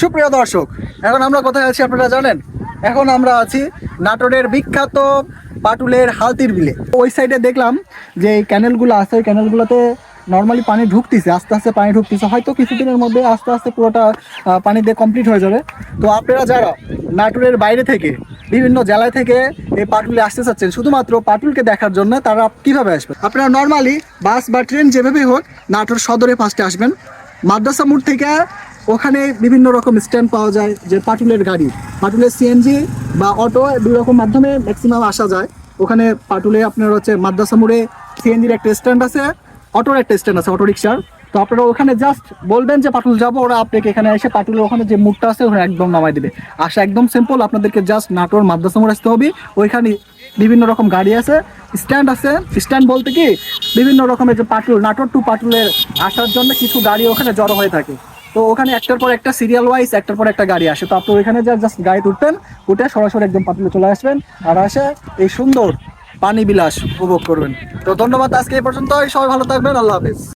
সুপ্রিয় দর্শক, এখন আমরা কোথায় আছি আপনারা জানেন? এখন আমরা আছি নাটোরের বিখ্যাত পাটুলের হালতির বিলে। ওই সাইডে দেখলাম যে এই ক্যানেলগুলো আছে, ওই ক্যানেলগুলোতে নর্মালি পানি ঢুকতেছে, আস্তে আস্তে পানি ঢুকতেছে। হয়তো কিছুদিনের মধ্যে আস্তে আস্তে পুরোটা পানি দিয়ে কমপ্লিট হয়ে যাবে। তো আপনারা যারা নাটোরের বাইরে থেকে, বিভিন্ন জেলায় থেকে এই পাটুলে আসতে চাচ্ছেন, শুধুমাত্র পাটুলকে দেখার জন্য তারা কীভাবে আসবেন আপনারা নর্মালি বাস বা ট্রেন যেভাবেই হোক, নাটোর সদরে ফার্স্টে আসবেন। মাদ্রাসা মোড় থেকে ওখানে বিভিন্ন রকম স্ট্যান্ড পাওয়া যায়, যে পাটুলের গাড়ি। পাটুলের সিএনজি বা অটো দুই রকম মাধ্যমে ম্যাক্সিমাম আসা যায়। ওখানে পাটুলে আপনার হচ্ছে মাদ্রাসা মোড়ে সিএনজির একটা স্ট্যান্ড আছে অটোর একটা স্ট্যান্ড আছে অটো রিক্সার তো আপনারা ওখানে জাস্ট বলবেন যে, পাটুল যাব। ওরা আপনাকে এখানে এসে পাটুলের ওখানে যে মুডটা আছে, ওখানে একদম নামাই দেবে। আসা একদম সিম্পল আপনাদেরকে জাস্ট নাটোর মাদ্রাসা মোড় আসতে হবে। ওইখানে বিভিন্ন রকম গাড়ি আছে স্ট্যান্ড আছে। স্ট্যান্ড বলতে কি, বিভিন্ন রকমের যে পাটুল, নাটোর টু পাটুলের আসার জন্য কিছু গাড়ি ওখানে জড়ো হয়ে থাকে। তো ওখানে একটার পর একটা সিরিয়াল ওয়াইজ একটার পর একটা গাড়ি আসে। তো আপনি ওইখানে যা জাস্ট গাড়ি উঠতেন উঠে সরাসরি একদম পাতিলে চলে আসবেন আর আসে এই সুন্দর পানি বিলাস উপভোগ করবেন। তো ধন্যবাদ আজকে এই পর্যন্ত সবাই ভালো থাকবেন, আল্লাহ হাফেজ।